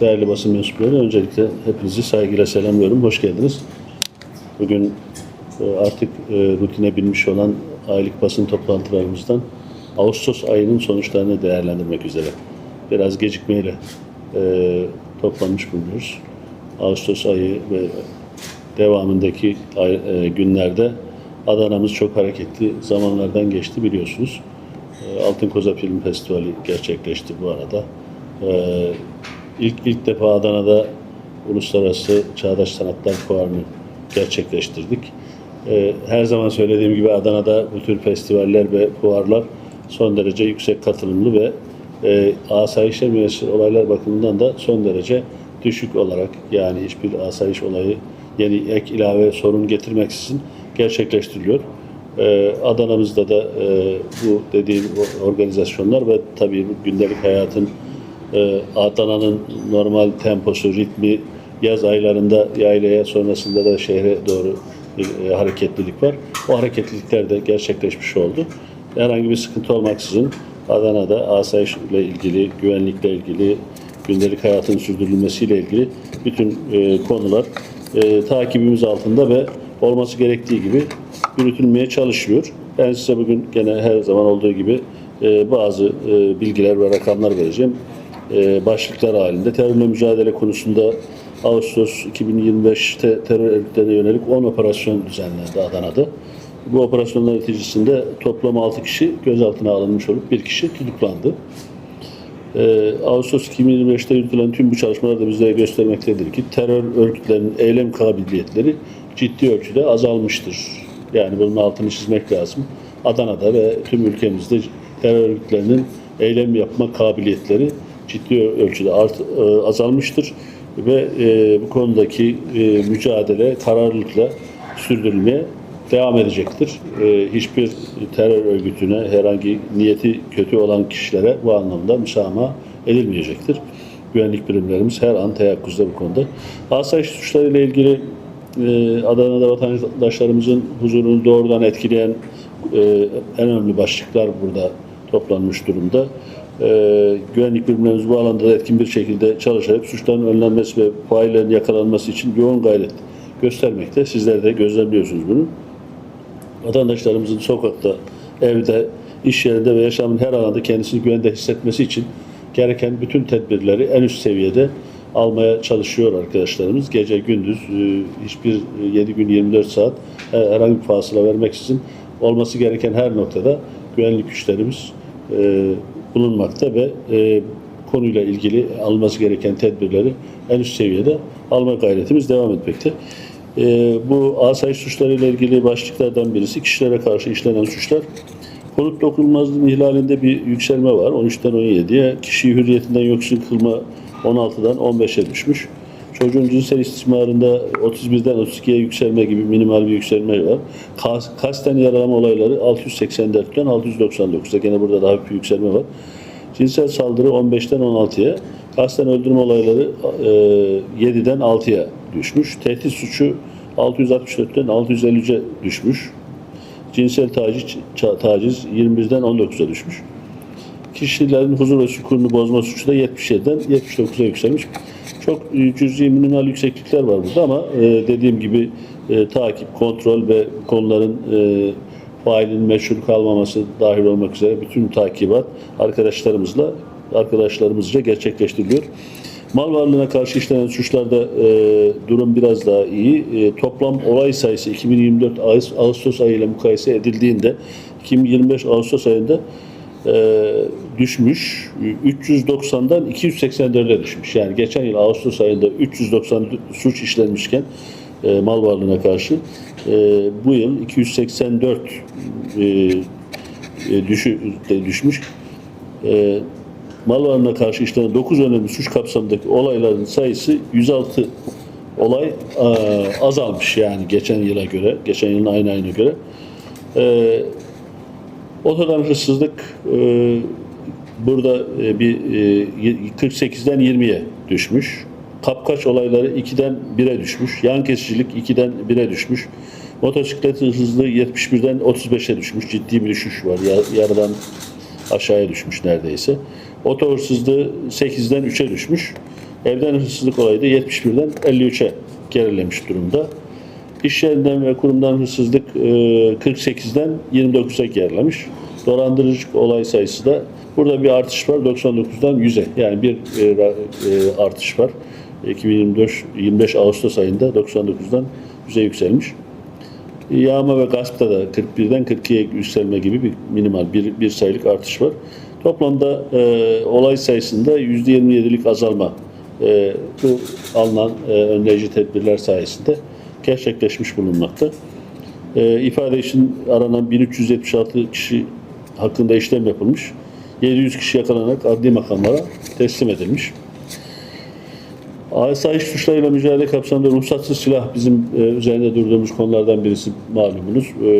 Değerli basın mensupları, öncelikle hepinizi saygıyla selamlıyorum. Hoş geldiniz. Bugün e, artık e, rutine binmiş olan aylık basın toplantılarımızdan Ağustos ayının sonuçlarını değerlendirmek üzere biraz gecikmeyle e, toplanmış bulunuyoruz. Ağustos ayı ve devamındaki günlerde Adana'mız çok hareketli zamanlardan geçti biliyorsunuz. Altın Koza Film Festivali gerçekleşti bu arada. İlk ilk defa Adana'da Uluslararası Çağdaş Sanatlar Fuarı'nı gerçekleştirdik. E, Her zaman söylediğim gibi Adana'da bu tür festivaller ve fuarlar son derece yüksek katılımlı ve e, asayişe müessir olaylar bakımından da son derece düşük olarak yani hiçbir asayiş olayı yeni ek ilave sorun getirmeksizin gerçekleştiriliyor. Ee, Adana'mızda da e, bu dediğim organizasyonlar ve tabii gündelik hayatın e, Adana'nın normal temposu, ritmi yaz aylarında yaylaya sonrasında da şehre doğru bir e, hareketlilik var. O hareketlilikler de gerçekleşmiş oldu. Herhangi bir sıkıntı olmaksızın Adana'da asayişle ilgili, güvenlikle ilgili, gündelik hayatın sürdürülmesiyle ilgili bütün e, konular e, takibimiz altında ve olması gerektiği gibi yürütülmeye çalışılıyor. Ben size bugün gene her zaman olduğu gibi e, bazı e, bilgiler ve rakamlar vereceğim. E, başlıklar halinde terörle mücadele konusunda Ağustos 2025'te terör örgütlerine yönelik 10 operasyon düzenlendi Adana'da. Bu operasyonlar neticesinde toplam 6 kişi gözaltına alınmış olup bir kişi tutuklandı. Ee, Ağustos 2025'te yürütülen tüm bu çalışmalar da bizlere göstermektedir ki terör örgütlerinin eylem kabiliyetleri ciddi ölçüde azalmıştır. Yani bunun altını çizmek lazım. Adana'da ve tüm ülkemizde terör örgütlerinin eylem yapma kabiliyetleri ciddi ölçüde art, e, azalmıştır ve e, bu konudaki e, mücadele kararlılıkla sürdürülmeye devam edecektir. Ee, hiçbir terör örgütüne herhangi niyeti kötü olan kişilere bu anlamda müsamaha edilmeyecektir. Güvenlik birimlerimiz her an teyakkuzda bu konuda. Asayiş suçlarıyla ilgili e, Adana'da vatandaşlarımızın huzurunu doğrudan etkileyen e, en önemli başlıklar burada toplanmış durumda. E, güvenlik birimlerimiz bu alanda da etkin bir şekilde çalışarak suçların önlenmesi ve faillerin yakalanması için yoğun gayret göstermekte. Sizler de gözlemliyorsunuz bunu vatandaşlarımızın sokakta, evde, iş yerinde ve yaşamın her alanda kendisini güvende hissetmesi için gereken bütün tedbirleri en üst seviyede almaya çalışıyor arkadaşlarımız. Gece gündüz e, hiçbir 7 gün 24 saat e, herhangi bir fasıla vermeksizin olması gereken her noktada güvenlik güçlerimiz e, bulunmakta ve e, konuyla ilgili alınması gereken tedbirleri en üst seviyede alma gayretimiz devam etmekte. Ee, bu asayiş suçlarıyla ilgili başlıklardan birisi kişilere karşı işlenen suçlar. Konut dokunulmazlığının ihlalinde bir yükselme var. 13'ten 17'ye. Kişiyi hürriyetinden yoksun kılma 16'dan 15'e düşmüş. Çocuğun cinsel istismarında 31'den 32'ye yükselme gibi minimal bir yükselme var. Kas, kasten yaralama olayları 684'ten 699'a. Gene burada daha bir yükselme var. Cinsel saldırı 15'ten 16'ya. Kasten öldürme olayları e, 7'den 6'ya düşmüş. Tehdit suçu 664'ten 653'e düşmüş. Cinsel taciz, taciz 21'den 19'a düşmüş. Kişilerin huzur ve sükununu bozma suçu da 77'den 79'a yükselmiş. Çok e, cüzi minimal yükseklikler var burada ama e, dediğim gibi e, takip, kontrol ve konuların failin meşhur kalmaması dahil olmak üzere bütün takibat arkadaşlarımızla arkadaşlarımızca gerçekleştiriliyor. Mal varlığına karşı işlenen suçlarda e, durum biraz daha iyi. E, toplam olay sayısı 2024 Ağustos, Ağustos ayı ile mukayese edildiğinde 2025 Ağustos ayında e, düşmüş. 390'dan 284'e düşmüş. Yani geçen yıl Ağustos ayında 390 suç işlenmişken e, mal varlığına karşı e, bu yıl 284 e, e, düşü, düşmüş. Mal varlığına karşı işlenen 9 önemli suç kapsamındaki olayların sayısı 106 olay azalmış yani geçen yıla göre, geçen yılın aynı ayına göre. E, otodan hırsızlık e, burada e, bir e, 48'den 20'ye düşmüş. Kapkaç olayları 2'den 1'e düşmüş. Yan kesicilik 2'den 1'e düşmüş. Motosiklet hırsızlığı 71'den 35'e düşmüş. Ciddi bir düşüş var. Ya- Yarıdan aşağıya düşmüş neredeyse. Oto hırsızlığı 8'den 3'e düşmüş. Evden hırsızlık olayı da 71'den 53'e gerilemiş durumda. İş yerinden ve kurumdan hırsızlık e, 48'den 29'a gerilemiş. Dolandırıcılık olay sayısı da burada bir artış var 99'dan 100'e. Yani bir e, e, artış var. 2025 25 Ağustos ayında 99'dan 100'e yükselmiş. Yağma ve gaspta da 41'den 42'ye yükselme gibi bir minimal bir, bir sayılık artış var. Toplamda e, olay sayısında %27'lik azalma e, bu alınan e, önleyici tedbirler sayesinde gerçekleşmiş bulunmakta. E, ifade için aranan 1376 kişi hakkında işlem yapılmış. 700 kişi yakalanarak adli makamlara teslim edilmiş. Asayiş suçlarıyla mücadele kapsamında ruhsatsız silah bizim e, üzerinde durduğumuz konulardan birisi malumunuz. E,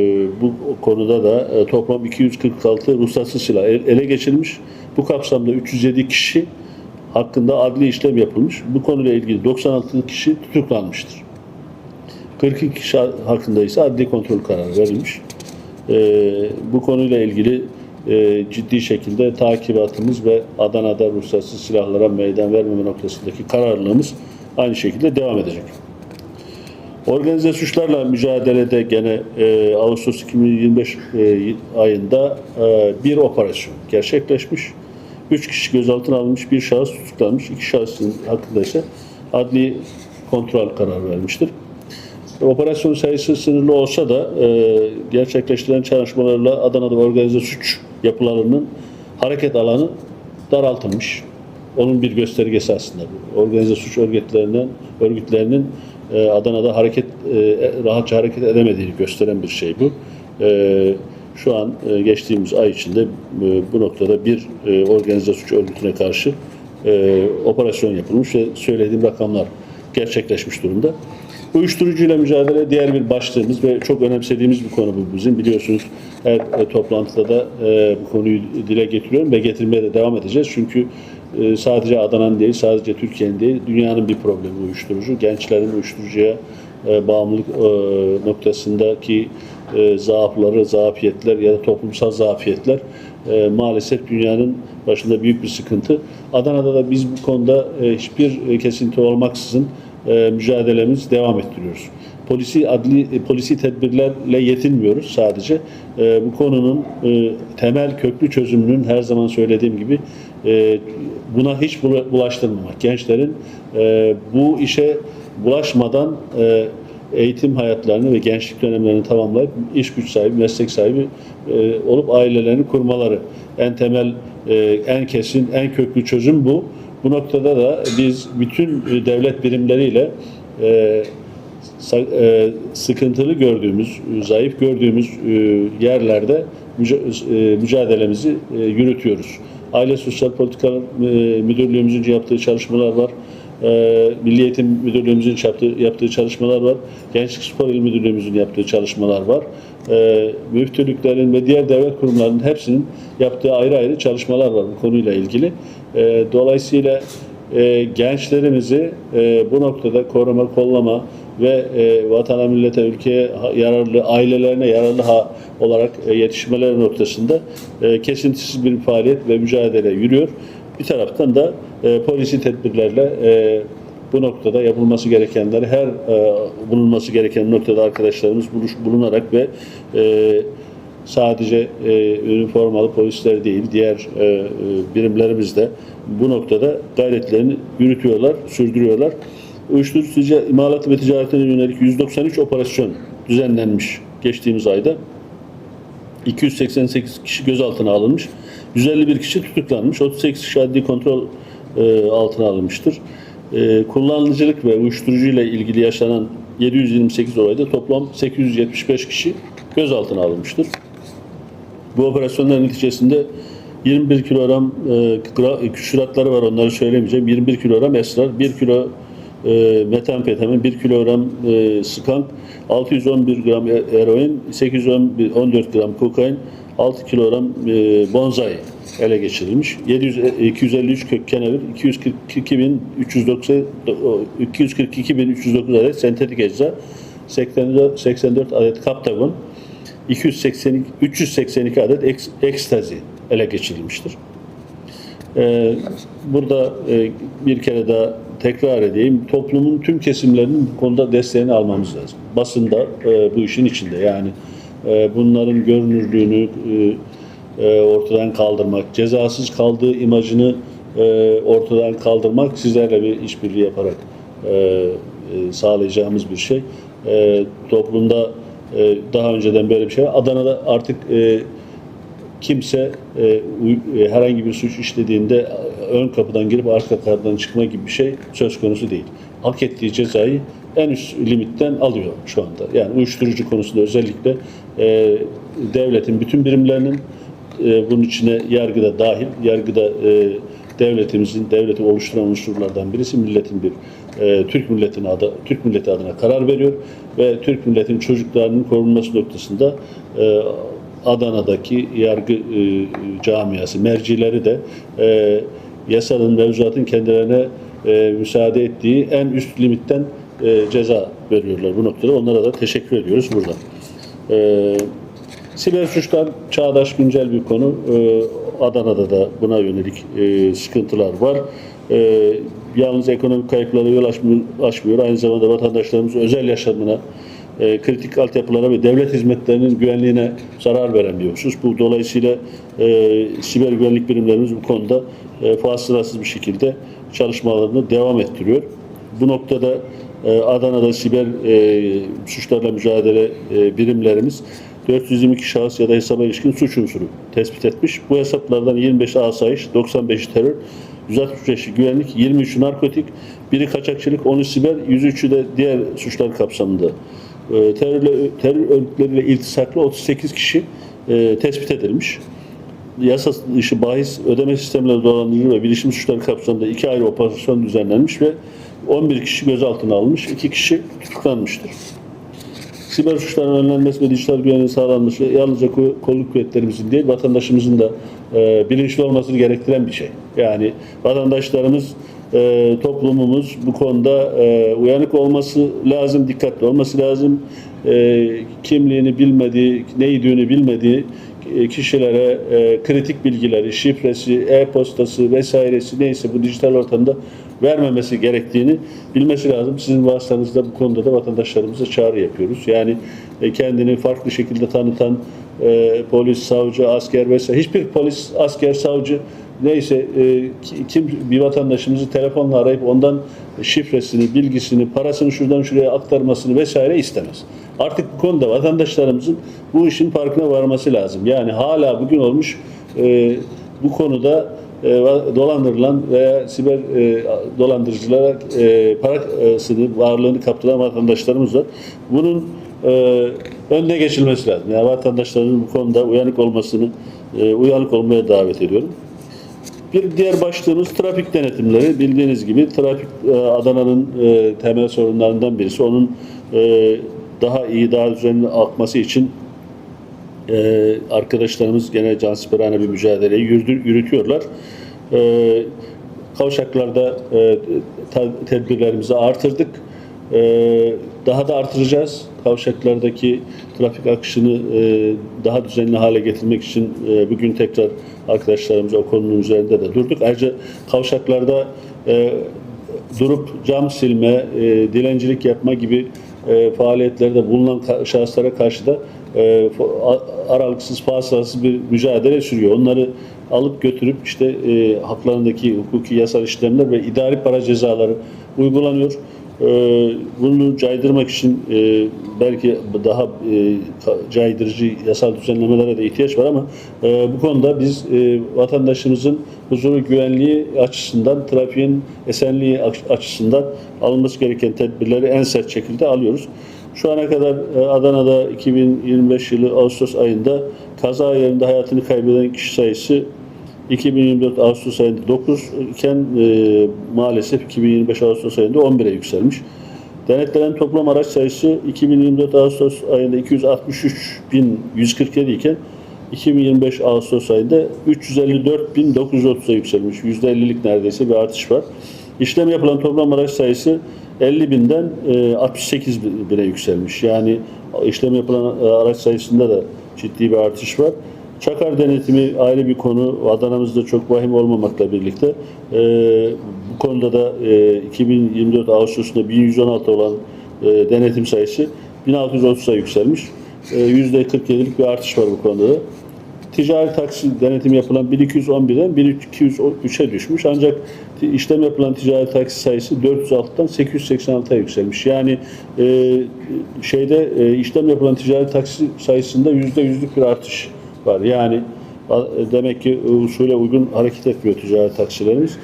bu konuda da e, toplam 246 ruhsatsız silah el- ele geçirilmiş. Bu kapsamda 307 kişi hakkında adli işlem yapılmış. Bu konuyla ilgili 96 kişi tutuklanmıştır. 42 kişi hakkında ise adli kontrol kararı verilmiş. E, bu konuyla ilgili e, ciddi şekilde takibatımız ve Adana'da ruhsatsız silahlara meydan vermeme noktasındaki kararlılığımız aynı şekilde devam edecek. Organize suçlarla mücadelede gene e, Ağustos 2025 e, ayında e, bir operasyon gerçekleşmiş. Üç kişi gözaltına alınmış, bir şahıs tutuklanmış. iki şahsın hakkında ise adli kontrol kararı vermiştir. Operasyon sayısı sınırlı olsa da e, gerçekleştirilen çalışmalarla Adana'da organize suç yapılarının hareket alanı daraltılmış. Onun bir göstergesi aslında bu. Organize suç örgütlerinden örgütlerinin e, Adana'da hareket e, rahatça hareket edemediğini gösteren bir şey bu. E, şu an e, geçtiğimiz ay içinde e, bu noktada bir e, organize suç örgütüne karşı e, operasyon yapılmış ve söylediğim rakamlar gerçekleşmiş durumda. Uyuşturucuyla mücadele diğer bir başlığımız ve çok önemsediğimiz bir konu bu bizim. Biliyorsunuz her e, toplantıda da e, bu konuyu dile getiriyorum ve getirmeye de devam edeceğiz. Çünkü e, sadece Adana'nın değil, sadece Türkiye'nin değil, dünyanın bir problemi uyuşturucu. Gençlerin uyuşturucuya e, bağımlılık e, noktasındaki e, zaafları, zafiyetler ya da toplumsal zafiyetler e, maalesef dünyanın başında büyük bir sıkıntı. Adana'da da biz bu konuda e, hiçbir e, kesinti olmaksızın e, mücadelemiz devam ettiriyoruz. Polisi adli e, polisi tedbirlerle yetinmiyoruz sadece. E, bu konunun e, temel köklü çözümünün her zaman söylediğim gibi e, buna hiç bula- bulaştırmamak. Gençlerin e, bu işe bulaşmadan e, eğitim hayatlarını ve gençlik dönemlerini tamamlayıp iş güç sahibi, meslek sahibi e, olup ailelerini kurmaları. En temel, e, en kesin, en köklü çözüm bu. Bu noktada da biz bütün e, devlet birimleriyle e, e, sıkıntılı gördüğümüz, e, zayıf gördüğümüz yerlerde müca- mücadelemizi yürütüyoruz. Aile Sosyal Politikalar e, Müdürlüğümüzün yaptığı çalışmalar var. Milli Eğitim Müdürlüğümüzün yaptığı, yaptığı çalışmalar var. Gençlik Spor İl Müdürlüğümüzün yaptığı çalışmalar var. E, müftülüklerin ve diğer devlet kurumlarının hepsinin yaptığı ayrı ayrı çalışmalar var bu konuyla ilgili. E, dolayısıyla e, gençlerimizi e, bu noktada koruma, kollama ve e, vatana, millete, ülkeye yararlı, ailelerine yararlı ha, olarak e, yetişmeleri noktasında e, kesintisiz bir faaliyet ve mücadele yürüyor. Bir taraftan da e, polisi tedbirlerle e, bu noktada yapılması gerekenleri her e, bulunması gereken noktada arkadaşlarımız buluş, bulunarak ve e, sadece e, üniformalı polisler değil, diğer e, e, birimlerimiz de bu noktada gayretlerini yürütüyorlar, sürdürüyorlar. Uyuşturucu imalatı ve ticaretine yönelik 193 operasyon düzenlenmiş geçtiğimiz ayda. 288 kişi gözaltına alınmış. 151 kişi tutuklanmış. 38 kişi adli kontrol e, altına alınmıştır. E, kullanıcılık ve uyuşturucuyla ilgili yaşanan 728 olayda toplam 875 kişi gözaltına alınmıştır. Bu operasyonlar neticesinde 21 kilogram e, küsuratları var onları söylemeyeceğim. 21 kilogram esrar, 1 kilo e, metamfetamin, 1 kilogram e, skank, 611 gram e- eroin, 814 gram kokain, 6 kilogram e, bonzai ele geçirilmiş. 700, e, 253 kök kenevir, 242.390 242.309 adet sentetik ecza, 84, 84 adet kaptagon, 282, 382 adet eks, ekstazi ele geçirilmiştir. Ee, burada e, bir kere daha tekrar edeyim. Toplumun tüm kesimlerinin bu konuda desteğini almamız lazım. Basında e, bu işin içinde. Yani e, bunların görünürlüğünü e, e, ortadan kaldırmak, cezasız kaldığı imajını e, ortadan kaldırmak sizlerle bir işbirliği yaparak e, sağlayacağımız bir şey. Toplumda daha önceden böyle bir şey var. Adana'da artık kimse herhangi bir suç işlediğinde ön kapıdan girip arka kapıdan çıkma gibi bir şey söz konusu değil. Hak ettiği cezayı en üst limitten alıyor şu anda. Yani uyuşturucu konusunda özellikle e, devletin bütün birimlerinin e, bunun içine yargıda dahil, yargıda e, devletimizin, devleti oluşturan unsurlardan birisi milletin bir e, Türk milletine adı, Türk milleti adına karar veriyor ve Türk milletin çocuklarının korunması noktasında e, Adana'daki yargı e, camiası, mercileri de e, yasanın, mevzuatın kendilerine e, müsaade ettiği en üst limitten e, ceza veriyorlar bu noktada. Onlara da teşekkür ediyoruz burada. E, siber suçlar çağdaş güncel bir konu. E, Adana'da da buna yönelik e, sıkıntılar var. E, yalnız ekonomik kayıplara yol açmıyor. Aynı zamanda vatandaşlarımızın özel yaşamına e, kritik altyapılara ve devlet hizmetlerinin güvenliğine zarar veren bir husus. Bu dolayısıyla e, siber güvenlik birimlerimiz bu konuda e, bir şekilde çalışmalarını devam ettiriyor. Bu noktada Adana'da siber e, suçlarla mücadele e, birimlerimiz 422 şahıs ya da hesaba ilişkin suç unsuru tespit etmiş. Bu hesaplardan 25 asayiş, 95 terör, 165'i güvenlik, 23'ü narkotik, biri kaçakçılık, 10'u siber, 103'ü de diğer suçlar kapsamında. E, terörle, terör örgütleriyle iltisaklı 38 kişi e, tespit edilmiş. Yasa dışı bahis ödeme sistemleri dolandırıcı ve bilişim suçları kapsamında iki ayrı operasyon düzenlenmiş ve 11 kişi gözaltına alınmış, 2 kişi tutuklanmıştır. Siber suçların önlenmesi ve dijital güvenliğin sağlanması yalnızca ko- kolluk kuvvetlerimizin değil, vatandaşımızın da e, bilinçli olmasını gerektiren bir şey. Yani vatandaşlarımız, e, toplumumuz bu konuda e, uyanık olması lazım, dikkatli olması lazım. E, kimliğini bilmediği, neydiğini bilmediği e, kişilere e, kritik bilgileri, şifresi, e-postası vesairesi neyse bu dijital ortamda vermemesi gerektiğini bilmesi lazım. Sizin vasıtanızda bu konuda da vatandaşlarımıza çağrı yapıyoruz. Yani e, kendini farklı şekilde tanıtan e, polis, savcı, asker vesaire hiçbir polis, asker, savcı neyse e, ki- kim bir vatandaşımızı telefonla arayıp ondan şifresini, bilgisini, parasını şuradan şuraya aktarmasını vesaire istemez. Artık bu konuda vatandaşlarımızın bu işin farkına varması lazım. Yani hala bugün olmuş e, bu konuda e, dolandırılan veya siber e, dolandırıcılara e, parasını, varlığını kaptıran vatandaşlarımız var. Bunun e, önüne geçilmesi lazım. Yani vatandaşların bu konuda uyanık olmasını, e, uyanık olmaya davet ediyorum. Bir diğer başlığımız trafik denetimleri. Bildiğiniz gibi trafik e, Adana'nın e, temel sorunlarından birisi. Onun e, daha iyi, daha düzenli akması için e, arkadaşlarımız gene cansiperane bir mücadeleyi yürütür, yürütüyorlar. E, kavşaklarda e, tedbirlerimizi artırdık. E, daha da artıracağız. Kavşaklardaki trafik akışını e, daha düzenli hale getirmek için e, bugün tekrar arkadaşlarımız o konunun üzerinde de durduk. Ayrıca kavşaklarda e, durup cam silme, e, dilencilik yapma gibi e, faaliyetlerde bulunan şahıslara karşı da e, aralıksız, fasılasız bir mücadele sürüyor. Onları alıp götürüp işte e, haklarındaki hukuki yasal işlemler ve idari para cezaları uygulanıyor. E, bunu caydırmak için e, belki daha e, caydırıcı yasal düzenlemelere de ihtiyaç var ama e, bu konuda biz e, vatandaşımızın huzuru güvenliği açısından, trafiğin esenliği aç- açısından alınması gereken tedbirleri en sert şekilde alıyoruz. Şu ana kadar e, Adana'da 2025 yılı Ağustos ayında kaza yerinde hayatını kaybeden kişi sayısı 2024 Ağustos ayında 9 iken e, maalesef 2025 Ağustos ayında 11'e yükselmiş. Denetlenen toplam araç sayısı 2024 Ağustos ayında 263.147 iken 2025 Ağustos ayında 354.930'a yükselmiş. %50'lik neredeyse bir artış var. İşlem yapılan toplam araç sayısı 50 binden e, 68 bine yükselmiş. Yani işlem yapılan e, araç sayısında da ciddi bir artış var. Çakar denetimi ayrı bir konu. Adana'mızda çok vahim olmamakla birlikte e, bu konuda da e, 2024 Ağustos'unda 1116 olan e, denetim sayısı 1630'a yükselmiş. E, %47'lik bir artış var bu konuda da. Ticari taksi denetimi yapılan 1211'den 1203'e düşmüş. Ancak işlem yapılan ticari taksi sayısı 406'dan 886'ya yükselmiş. Yani e, şeyde e, işlem yapılan ticari taksi sayısında %100'lük bir artış var. Yani a- demek ki usule uygun hareket etmiyor ticari taksilerimiz.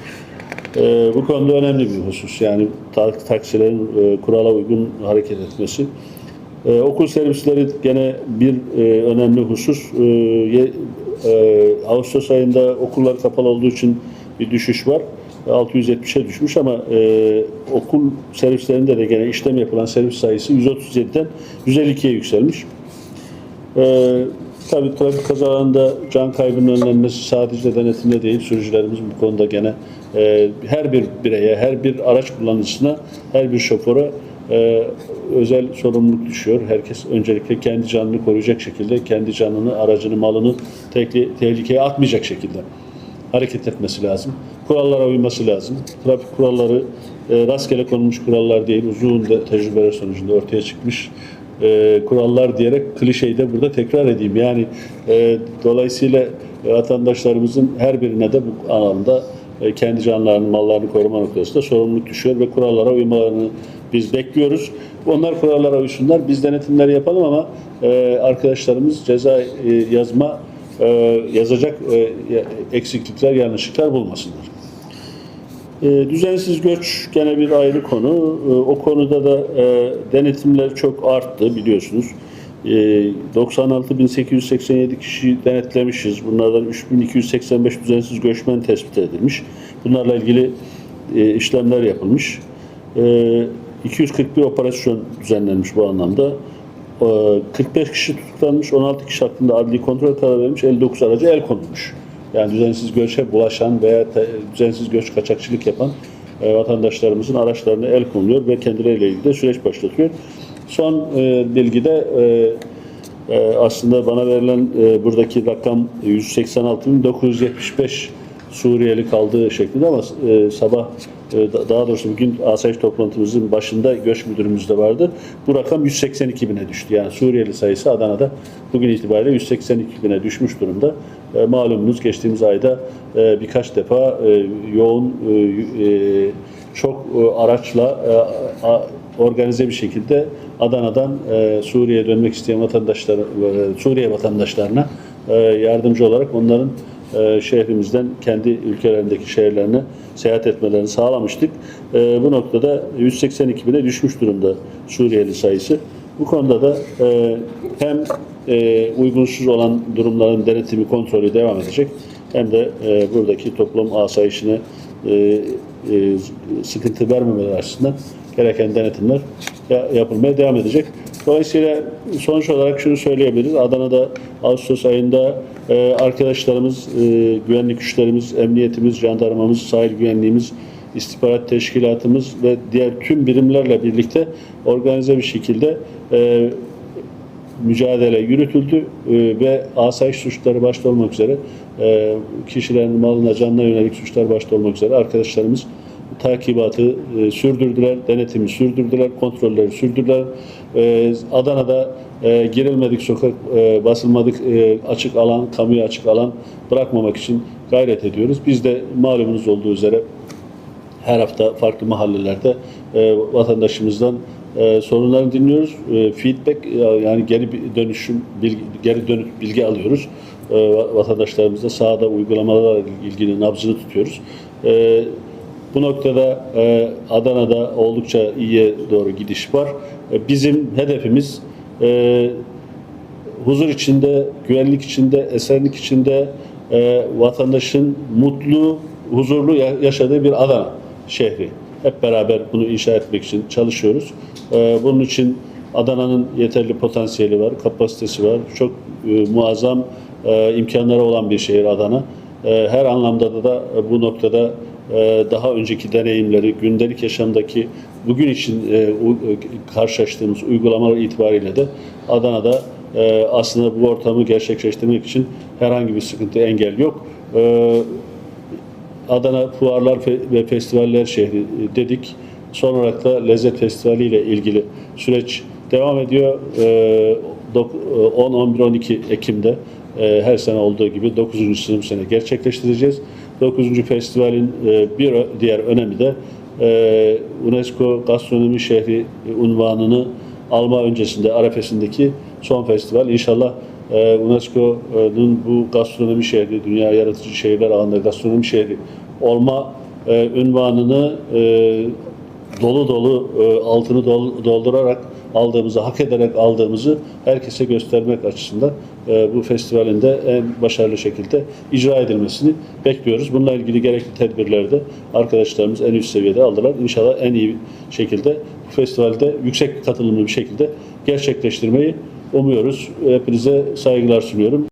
E, bu konuda önemli bir husus. Yani ta- taksilerin e, kurala uygun hareket etmesi. Ee, okul servisleri gene bir e, önemli husus. Ye- e, Ağustos ayında okullar kapalı olduğu için bir düşüş var. 670'e düşmüş ama e, okul servislerinde de gene işlem yapılan servis sayısı 137'den 152'ye yükselmiş. Ee, tabii trafik kazalarında can kaybının önlenmesi sadece denetimde değil, sürücülerimiz bu konuda gene e, her bir bireye, her bir araç kullanıcısına, her bir şoföre e, özel sorumluluk düşüyor. Herkes öncelikle kendi canını koruyacak şekilde, kendi canını, aracını, malını tehli- tehlikeye atmayacak şekilde hareket etmesi lazım. Kurallara uyması lazım. Trafik kuralları e, rastgele konulmuş kurallar değil, uzun de, tecrübeler sonucunda ortaya çıkmış e, kurallar diyerek klişeyi de burada tekrar edeyim. Yani e, dolayısıyla vatandaşlarımızın her birine de bu alanda e, kendi canlarını, mallarını koruma noktasında sorumluluk düşüyor ve kurallara uymalarını biz bekliyoruz. Onlar kurallara uysunlar, biz denetimleri yapalım ama e, arkadaşlarımız ceza e, yazma e, yazacak e, eksiklikler, yanlışlıklar bulmasınlar. E, düzensiz göç gene bir ayrı konu. E, o konuda da e, denetimler çok arttı biliyorsunuz. E, 96.887 kişi denetlemişiz. Bunlardan 3.285 düzensiz göçmen tespit edilmiş. Bunlarla ilgili e, işlemler yapılmış. E, 241 operasyon düzenlenmiş bu anlamda. E, 45 kişi tutuklanmış, 16 kişi hakkında adli kontrol kararı verilmiş, 59 araca el konulmuş. Yani düzensiz göçe bulaşan veya düzensiz göç kaçakçılık yapan e, vatandaşlarımızın araçlarına el konuluyor ve kendileriyle ilgili de süreç başlatıyor. Son e, bilgide e, aslında bana verilen buradaki rakam 186.975 Suriyeli kaldığı şeklinde ama sabah daha doğrusu bugün asayiş toplantımızın başında göç müdürümüz de vardı. Bu rakam 182 bine düştü. Yani Suriyeli sayısı Adana'da bugün itibariyle 182 bine düşmüş durumda. E, malumunuz geçtiğimiz ayda e, birkaç defa e, yoğun e, çok araçla organize bir şekilde Adana'dan Suriye'ye dönmek isteyen vatandaşlar, Suriye vatandaşlarına yardımcı olarak onların e, şehrimizden kendi ülkelerindeki şehirlerine seyahat etmelerini sağlamıştık. E, bu noktada 182 bine düşmüş durumda Suriyeli sayısı. Bu konuda da e, hem e, uygunsuz olan durumların denetimi kontrolü devam edecek hem de e, buradaki toplum asayişine e, e, sıkıntı vermemeleri açısından gereken denetimler ya- yapılmaya devam edecek. Dolayısıyla sonuç olarak şunu söyleyebiliriz. Adana'da Ağustos ayında e, arkadaşlarımız, e, güvenlik güçlerimiz, emniyetimiz, jandarmamız, sahil güvenliğimiz, istihbarat teşkilatımız ve diğer tüm birimlerle birlikte organize bir şekilde e, mücadele yürütüldü e, ve asayiş suçları başta olmak üzere e, kişilerin malına, canına yönelik suçlar başta olmak üzere arkadaşlarımız takibatı e, sürdürdüler, denetimi sürdürdüler, kontrolleri sürdürdüler. E, Adana'da e, girilmedik sokak, e, basılmadık e, açık alan, kamuya açık alan bırakmamak için gayret ediyoruz. Biz de malumunuz olduğu üzere her hafta farklı mahallelerde vatandaşımızdan e, sorunlarını dinliyoruz. Feedback yani geri dönüşüm geri dönüp bilgi alıyoruz. Va- vatandaşlarımızla sahada uygulamalarla ilgili nabzını tutuyoruz. Bu noktada Adana'da oldukça iyiye doğru gidiş var. E, bizim hedefimiz e, huzur içinde, güvenlik içinde, esenlik içinde e, vatandaşın mutlu, huzurlu ya- yaşadığı bir Adana şehri. Hep beraber bunu inşa etmek için çalışıyoruz. E, bunun için Adana'nın yeterli potansiyeli var, kapasitesi var. Çok e, muazzam e, imkanları olan bir şehir Adana. E, her anlamda da, da bu noktada daha önceki deneyimleri, gündelik yaşamdaki bugün için e, e, karşılaştığımız uygulamalar itibariyle de Adana'da e, aslında bu ortamı gerçekleştirmek için herhangi bir sıkıntı, engel yok. E, Adana Fuarlar ve Festivaller Şehri dedik. Son olarak da Lezzet Festivali ile ilgili süreç devam ediyor. E, dok- e, 10, 11, 12 Ekim'de her sene olduğu gibi 9. sınıf sene gerçekleştireceğiz. 9. festivalin e, bir diğer önemi de e, UNESCO Gastronomi Şehri unvanını alma öncesinde arefesindeki son festival. İnşallah e, UNESCO'nun bu gastronomi şehri, dünya yaratıcı şehirler ağında gastronomi şehri olma ünvanını e, dolu dolu altını dol- doldurarak aldığımızı, hak ederek aldığımızı herkese göstermek açısından e, bu festivalin de en başarılı şekilde icra edilmesini bekliyoruz. Bununla ilgili gerekli tedbirleri de arkadaşlarımız en üst seviyede aldılar. İnşallah en iyi şekilde bu festivalde yüksek katılımlı bir şekilde gerçekleştirmeyi umuyoruz. Hepinize saygılar sunuyorum.